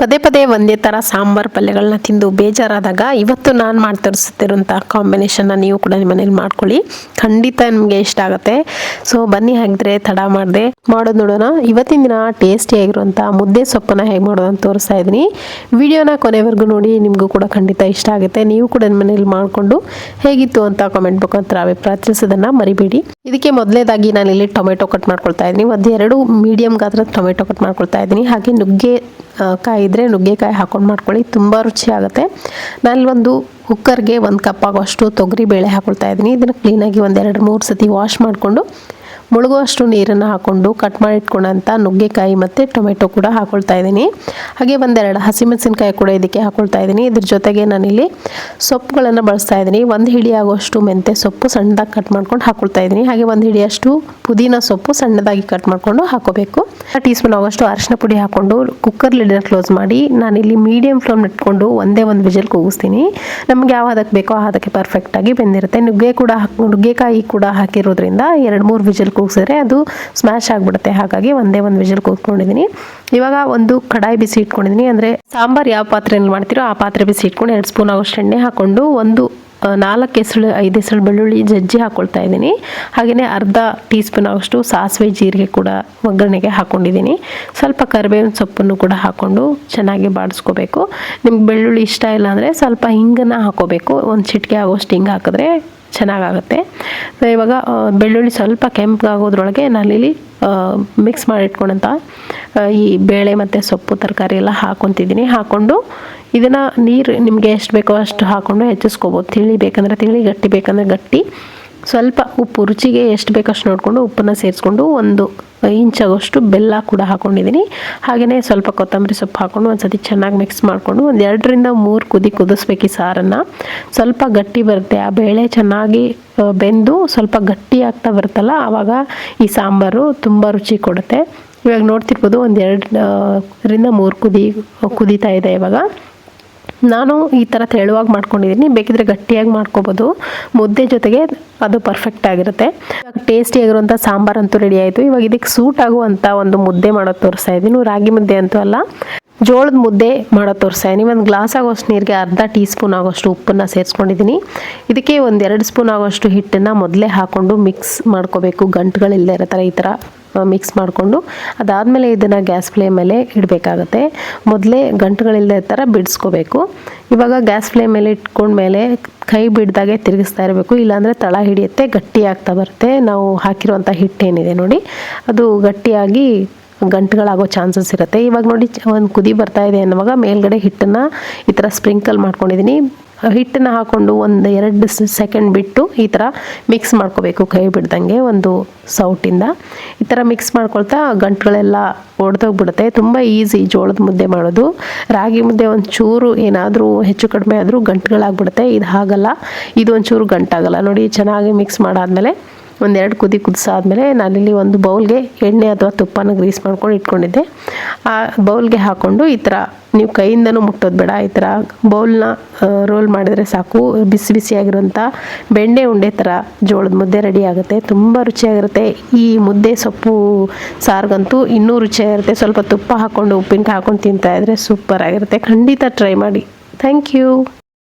ಪದೇ ಪದೇ ಒಂದೇ ಥರ ಸಾಂಬಾರು ಪಲ್ಯಗಳನ್ನ ತಿಂದು ಬೇಜಾರಾದಾಗ ಇವತ್ತು ನಾನು ಮಾಡಿ ತರಿಸ್ತಿರೋಂಥ ಕಾಂಬಿನೇಷನ್ನ ನೀವು ಕೂಡ ನಿಮ್ಮ ಮನೇಲಿ ಮಾಡ್ಕೊಳ್ಳಿ. ಖಂಡಿತ ನಿಮಗೆ ಇಷ್ಟ ಆಗುತ್ತೆ. ಸೊ ಬನ್ನಿ ಹಾಗಿದ್ರೆ ತಡ ಮಾಡಿದೆ. ಮಾಡೋದು ನೋಡೋಣ. ಇವತ್ತಿನ ದಿನ ಟೇಸ್ಟಿಯಾಗಿರುವಂಥ ಮುದ್ದೆ ಸೊಪ್ಪನ್ನು ಹೇಗೆ ಮಾಡೋದು ಅಂತ ತೋರಿಸ್ತಾ ಇದ್ದೀನಿ. ವಿಡಿಯೋನ ಕೊನೆವರೆಗೂ ನೋಡಿ, ನಿಮಗೂ ಕೂಡ ಖಂಡಿತ ಇಷ್ಟ ಆಗುತ್ತೆ. ನೀವು ಕೂಡ ನಿಮ್ಮ ಮನೇಲಿ ಮಾಡಿಕೊಂಡು ಹೇಗಿತ್ತು ಅಂತ ಕಾಮೆಂಟ್ ಮುಖಾಂತರ ಅಭಿಪ್ರಾಯ ತಿಳಿಸೋದನ್ನು ಮರಿಬೇಡಿ. ಇದಕ್ಕೆ ಮೊದಲೇದಾಗಿ ನಾನು ಇಲ್ಲಿ ಟೊಮೆಟೊ ಕಟ್ ಮಾಡ್ಕೊಳ್ತಾ ಇದ್ದೀನಿ. ಒಂದು ಎರಡು ಮೀಡಿಯಮ್ ಗಾತ್ರದ ಟೊಮೆಟೊ ಕಟ್ ಮಾಡ್ಕೊಳ್ತಾ ಇದ್ದೀನಿ. ಹಾಗೆ ನುಗ್ಗೆ ಕಾಯಿ ಇದ್ದರೆ ನುಗ್ಗೆಕಾಯಿ ಹಾಕೊಂಡು ಮಾಡ್ಕೊಳ್ಳಿ, ತುಂಬ ರುಚಿ ಆಗುತ್ತೆ. ನಾನು ಒಂದು ಕುಕ್ಕರ್ಗೆ ಒಂದು ಕಪ್ ಆಗೋಷ್ಟು ತೊಗರಿ ಬೇಳೆ ಹಾಕೊಳ್ತಾ ಇದ್ದೀನಿ. ಇದನ್ನು ಕ್ಲೀನಾಗಿ ಒಂದೆರಡು ಮೂರು ಸತಿ ವಾಶ್ ಮಾಡಿಕೊಂಡು ಮುಳುಗುವಷ್ಟು ನೀರನ್ನು ಹಾಕ್ಕೊಂಡು ಕಟ್ ಮಾಡಿ ಇಟ್ಕೊಂಡಂಥ ನುಗ್ಗೆಕಾಯಿ ಮತ್ತು ಟೊಮೆಟೊ ಕೂಡ ಹಾಕೊಳ್ತಾ ಇದ್ದೀನಿ. ಹಾಗೆ ಒಂದೆರಡು ಹಸಿಮೆಣಸಿನ್ಕಾಯಿ ಕೂಡ ಇದಕ್ಕೆ ಹಾಕೊಳ್ತಾ ಇದ್ದೀನಿ. ಇದ್ರ ಜೊತೆಗೆ ನಾನಿಲ್ಲಿ ಸೊಪ್ಪುಗಳನ್ನು ಬಳಸ್ತಾ ಇದ್ದೀನಿ. ಒಂದು ಹಿಡಿ ಆಗುವಷ್ಟು ಮೆಂತೆ ಸೊಪ್ಪು ಸಣ್ಣದಾಗಿ ಕಟ್ ಮಾಡ್ಕೊಂಡು ಹಾಕೊಳ್ತಾ ಇದ್ದೀನಿ. ಹಾಗೆ ಒಂದು ಹಿಡಿಯಷ್ಟು ಪುದೀನ ಸೊಪ್ಪು ಸಣ್ಣದಾಗಿ ಕಟ್ ಮಾಡಿಕೊಂಡು ಹಾಕೋಬೇಕು. ಟೀ ಸ್ಪೂನ್ ಆಗೋಷ್ಟು ಅರಿಶಿನ ಪುಡಿ ಹಾಕ್ಕೊಂಡು ಕುಕ್ಕರ್ ಲಿಡರ್ ಕ್ಲೋಸ್ ಮಾಡಿ ನಾನಿಲ್ಲಿ ಮೀಡಿಯಂ ಫ್ಲೇಮ್ ಇಟ್ಕೊಂಡು ಒಂದೇ ಒಂದು ವಿಜಲ್ ಕೂಗಿಸ್ತೀನಿ. ನಮ್ಗೆ ಯಾವ ಹದಕ್ಕೆ ಬೇಕೋ ಆ ಹದಕ್ಕೆ ಪರ್ಫೆಕ್ಟಾಗಿ ಬೆಂದಿರುತ್ತೆ. ನುಗ್ಗೆ ಕೂಡ ನುಗ್ಗೆಕಾಯಿ ಕೂಡ ಹಾಕಿರೋದ್ರಿಂದ ಎರಡು ಮೂರು ವಿಜಲ್ ಕೂಗಿಸಿದ್ರೆ ಅದು ಸ್ಮ್ಯಾಶ್ ಆಗಿಬಿಡುತ್ತೆ. ಹಾಗಾಗಿ ಒಂದೇ ಒಂದು ವಿಷಲ್ ಕೂತ್ಕೊಂಡಿದ್ದೀನಿ ಇವಾಗ ಒಂದು ಕಡಾಯಿ ಬಿಸಿ ಇಟ್ಕೊಂಡಿದ್ದೀನಿ ಅಂದರೆ ಸಾಂಬಾರು ಯಾವ ಪಾತ್ರೆಯಲ್ಲಿ ಮಾಡ್ತೀರೋ ಆ ಪಾತ್ರೆ ಬಿಸಿ ಇಟ್ಕೊಂಡು ಎರಡು ಸ್ಪೂನ್ ಆಗೋಷ್ಟು ಎಣ್ಣೆ ಹಾಕ್ಕೊಂಡು ಒಂದು ನಾಲ್ಕು ಹೆಸಳು ಐದು ಹೆಸಳು ಬೆಳ್ಳುಳ್ಳಿ, ಜಜ್ಜಿ ಹಾಕ್ಕೊಳ್ತಾ ಇದ್ದೀನಿ. ಹಾಗೆಯೇ ಅರ್ಧ ಟೀ ಸ್ಪೂನ್ ಆಗೋಷ್ಟು ಸಾಸಿವೆ ಜೀರಿಗೆ ಕೂಡ ಒಗ್ಗರಣೆಗೆ ಹಾಕ್ಕೊಂಡಿದ್ದೀನಿ ಸ್ವಲ್ಪ ಕರಿಬೇವಿನ ಸೊಪ್ಪನ್ನು ಕೂಡ ಹಾಕ್ಕೊಂಡು ಚೆನ್ನಾಗಿ ಬಾಡಿಸ್ಕೋಬೇಕು. ನಿಮ್ಗೆ ಬೆಳ್ಳುಳ್ಳಿ ಇಷ್ಟ ಇಲ್ಲ ಅಂದರೆ ಸ್ವಲ್ಪ ಹಿಂಗನ್ನು ಹಾಕ್ಕೋಬೇಕು ಒಂದು ಚಿಟಿಕೆ ಆಗೋಷ್ಟು ಹಿಂಗೆ ಹಾಕಿದ್ರೆ ಚೆನ್ನಾಗಾಗುತ್ತೆ. ಸೊ ಇವಾಗ ಬೆಳ್ಳುಳ್ಳಿ ಸ್ವಲ್ಪ ಕೆಂಪಗಾಗೋದ್ರೊಳಗೆ ಇಲ್ಲಿ ಮಿಕ್ಸ್ ಮಾಡಿಟ್ಕೊಂಡಂಥ ಆ, ಈ ಬೇಳೆ ಮತ್ತು ಸೊಪ್ಪು ತರಕಾರಿ ಎಲ್ಲ ಹಾಕೊತಿದ್ದೀನಿ. ಹಾಕ್ಕೊಂಡು ಇದನ್ನು ನೀರು ನಿಮಗೆ ಎಷ್ಟು ಬೇಕೋ ಅಷ್ಟು ಹಾಕ್ಕೊಂಡು ಹೆಚ್ಚಿಸ್ಕೋಬೋದು. ತಿಳಿ ಬೇಕಂದರೆ ತಿಳಿ ಗಟ್ಟಿ ಬೇಕಂದರೆ ಗಟ್ಟಿ. ಸ್ವಲ್ಪ ಉಪ್ಪು, ರುಚಿಗೆ ಎಷ್ಟು ಬೇಕಷ್ಟು ನೋಡಿಕೊಂಡು ಉಪ್ಪನ್ನು ಸೇರಿಸ್ಕೊಂಡು ಒಂದು ಇಂಚಾಗೋಷ್ಟು ಬೆಲ್ಲ ಕೂಡ ಹಾಕ್ಕೊಂಡಿದ್ದೀನಿ ಹಾಗೆಯೇ ಸ್ವಲ್ಪ ಕೊತ್ತಂಬರಿ ಸೊಪ್ಪು ಹಾಕ್ಕೊಂಡು ಒಂದು ಸತಿ ಚೆನ್ನಾಗಿ ಮಿಕ್ಸ್ ಮಾಡಿಕೊಂಡು ಒಂದು ಎರಡರಿಂದ ಮೂರು ಕುದಿ ಕುದಿಸ್ಬೇಕು ಈ ಸಾರನ್ನು. ಸ್ವಲ್ಪ ಗಟ್ಟಿ ಬರುತ್ತೆ. ಆ ಬೇಳೆ ಚೆನ್ನಾಗಿ ಬೆಂದು ಸ್ವಲ್ಪ ಗಟ್ಟಿ ಆಗ್ತಾ ಬರುತ್ತಲ್ಲ, ಆವಾಗ ಈ ಸಾಂಬಾರು ತುಂಬ ರುಚಿ ಕೊಡುತ್ತೆ. ಇವಾಗ ನೋಡ್ತಿರ್ಬೋದು ಒಂದು ಎರಡರಿಂದ ಮೂರು ಕುದಿ, ಕುದೀತಾ ಇದೆ ಇವಾಗ. ನಾನು ಈ ಥರ ತೆಳುವಾಗಿ ಮಾಡ್ಕೊಂಡಿದ್ದೀನಿ ಬೇಕಿದ್ರೆ ಗಟ್ಟಿಯಾಗಿ ಮಾಡ್ಕೋಬೋದು. ಮುದ್ದೆ ಜೊತೆಗೆ ಅದು ಪರ್ಫೆಕ್ಟ್ ಆಗಿರುತ್ತೆ. ಇವಾಗ ಟೇಸ್ಟಿಯಾಗಿರುವಂಥ ಸಾಂಬಾರು ಅಂತೂ ರೆಡಿ ಆಯಿತು. ಇವಾಗ ಇದಕ್ಕೆ ಸೂಟ್ ಆಗುವಂಥ ಒಂದು ಮುದ್ದೆ ಮಾಡೋದು ತೋರಿಸ್ತಾ ಇದ್ದೀನಿ ರಾಗಿ ಮುದ್ದೆ ಅಂತೂ ಅಲ್ಲ. ಜೋಳದ ಮುದ್ದೆ ಮಾಡೋದು ತೋರಿಸ್ತಾ ಇದ್ದೀನಿ ಒಂದು ಗ್ಲಾಸ್ ಆಗೋಷ್ಟು ನೀರಿಗೆ ಅರ್ಧ ಟೀ ಸ್ಪೂನ್ ಆಗೋಷ್ಟು ಉಪ್ಪನ್ನು ಸೇರಿಸ್ಕೊಂಡಿದ್ದೀನಿ ಇದಕ್ಕೆ ಒಂದು ಎರಡು ಸ್ಪೂನ್ ಆಗೋಷ್ಟು ಹಿಟ್ಟನ್ನು ಮೊದಲೇ ಹಾಕ್ಕೊಂಡು ಮಿಕ್ಸ್ ಮಾಡ್ಕೋಬೇಕು. ಗಂಟುಗಳಿಲ್ಲದೆ ಇರೋ ಥರ ಈ ಥರ ಮಿಕ್ಸ್ ಮಾಡಿಕೊಂಡು ಅದಾದಮೇಲೆ ಇದನ್ನು ಗ್ಯಾಸ್ ಫ್ಲೇಮ್ ಮೇಲೆ ಇಡಬೇಕಾಗತ್ತೆ. ಮೊದಲೇ ಗಂಟುಗಳಿಲ್ಲದೆ ಥರ ಬಿಡಿಸ್ಕೋಬೇಕು. ಇವಾಗ ಗ್ಯಾಸ್ ಫ್ಲೇಮ್ ಮೇಲೆ ಇಟ್ಕೊಂಡ್ಮೇಲೆ ಕೈ ಬಿಡ್ದಾಗೆ ತಿರುಗಿಸ್ತಾ ಇರಬೇಕು. ಇಲ್ಲಾಂದರೆ ತಳ ಹಿಡಿಯುತ್ತೆ, ಗಟ್ಟಿ ಆಗ್ತಾ ಬರುತ್ತೆ. ನಾವು ಹಾಕಿರುವಂಥ ಹಿಟ್ಟೇನಿದೆ ನೋಡಿ, ಅದು ಗಟ್ಟಿಯಾಗಿ ಗಂಟುಗಳಾಗೋ ಚಾನ್ಸಸ್ ಇರುತ್ತೆ. ಇವಾಗ ನೋಡಿ, ಒಂದು ಕುದಿ ಬರ್ತಾ ಇದೆ ಅನ್ನುವಾಗ ಮೇಲ್ಗಡೆ ಹಿಟ್ಟನ್ನು ಈ ಥರ ಸ್ಪ್ರಿಂಕಲ್ ಮಾಡ್ಕೊಂಡಿದ್ದೀನಿ ಹಿಟ್ಟನ್ನು ಹಾಕ್ಕೊಂಡು ಒಂದು ಎರಡು ಸೆಕೆಂಡ್ ಬಿಟ್ಟು ಈ ಥರ ಮಿಕ್ಸ್ ಮಾಡ್ಕೋಬೇಕು ಕೈ ಬಿಡ್ದಂಗೆ ಒಂದು ಸೌಟಿಂದ ಈ ಥರ ಮಿಕ್ಸ್ ಮಾಡ್ಕೊಳ್ತಾ ಗಂಟುಗಳೆಲ್ಲ ಒಡೆದೋಗ್ಬಿಡುತ್ತೆ. ತುಂಬ ಈಸಿ ಜೋಳದ ಮುದ್ದೆ ಮಾಡೋದು. ರಾಗಿ ಮುದ್ದೆ ಒಂದು ಚೂರು ಏನಾದರೂ ಹೆಚ್ಚು ಕಡಿಮೆ ಆದರೂ ಗಂಟುಗಳಾಗ್ಬಿಡುತ್ತೆ. ಇದು ಹಾಗಲ್ಲ. ಇದು ಒಂಚೂರು ಗಂಟಾಗಲ್ಲ. ನೋಡಿ ಚೆನ್ನಾಗಿ ಮಿಕ್ಸ್ ಮಾಡಾದ್ಮೇಲೆ ಒಂದೆರಡು ಕುದಿ ಕುದಿಸಾದ್ಮೇಲೆ ನಾನಿಲ್ಲಿ ಒಂದು ಬೌಲ್ಗೆ ಎಣ್ಣೆ ಅಥವಾ ತುಪ್ಪನ ಗ್ರೀಸ್ ಮಾಡ್ಕೊಂಡು ಇಟ್ಕೊಂಡಿದ್ದೆ. ಆ ಬೌಲ್ಗೆ ಹಾಕ್ಕೊಂಡು ಈ ಥರ ನೀವು ಕೈಯಿಂದನೂ ಮುಟ್ಟೋದು ಬೇಡ. ಈ ಥರ ಬೌಲ್ನ ರೋಲ್ ಮಾಡಿದರೆ ಸಾಕು. ಬಿಸಿ ಬಿಸಿಯಾಗಿರುವಂಥ ಬೆಣ್ಣೆ ಉಂಡೆ ಥರ ಜೋಳದ ಮುದ್ದೆ ರೆಡಿ ಆಗುತ್ತೆ. ತುಂಬ ರುಚಿಯಾಗಿರುತ್ತೆ. ಈ ಮುದ್ದೆ ಸೊಪ್ಪು ಸಾರಿಗಂತೂ ಇನ್ನೂ ರುಚಿಯಾಗಿರುತ್ತೆ. ಸ್ವಲ್ಪ ತುಪ್ಪ ಹಾಕ್ಕೊಂಡು ಉಪ್ಪಿನಕಾಯಿ ಹಾಕ್ಕೊಂಡು ತಿಂತಾ ಇದ್ರೆ ಸೂಪರ್ ಆಗಿರುತ್ತೆ ಖಂಡಿತ ಟ್ರೈ ಮಾಡಿ. Thank you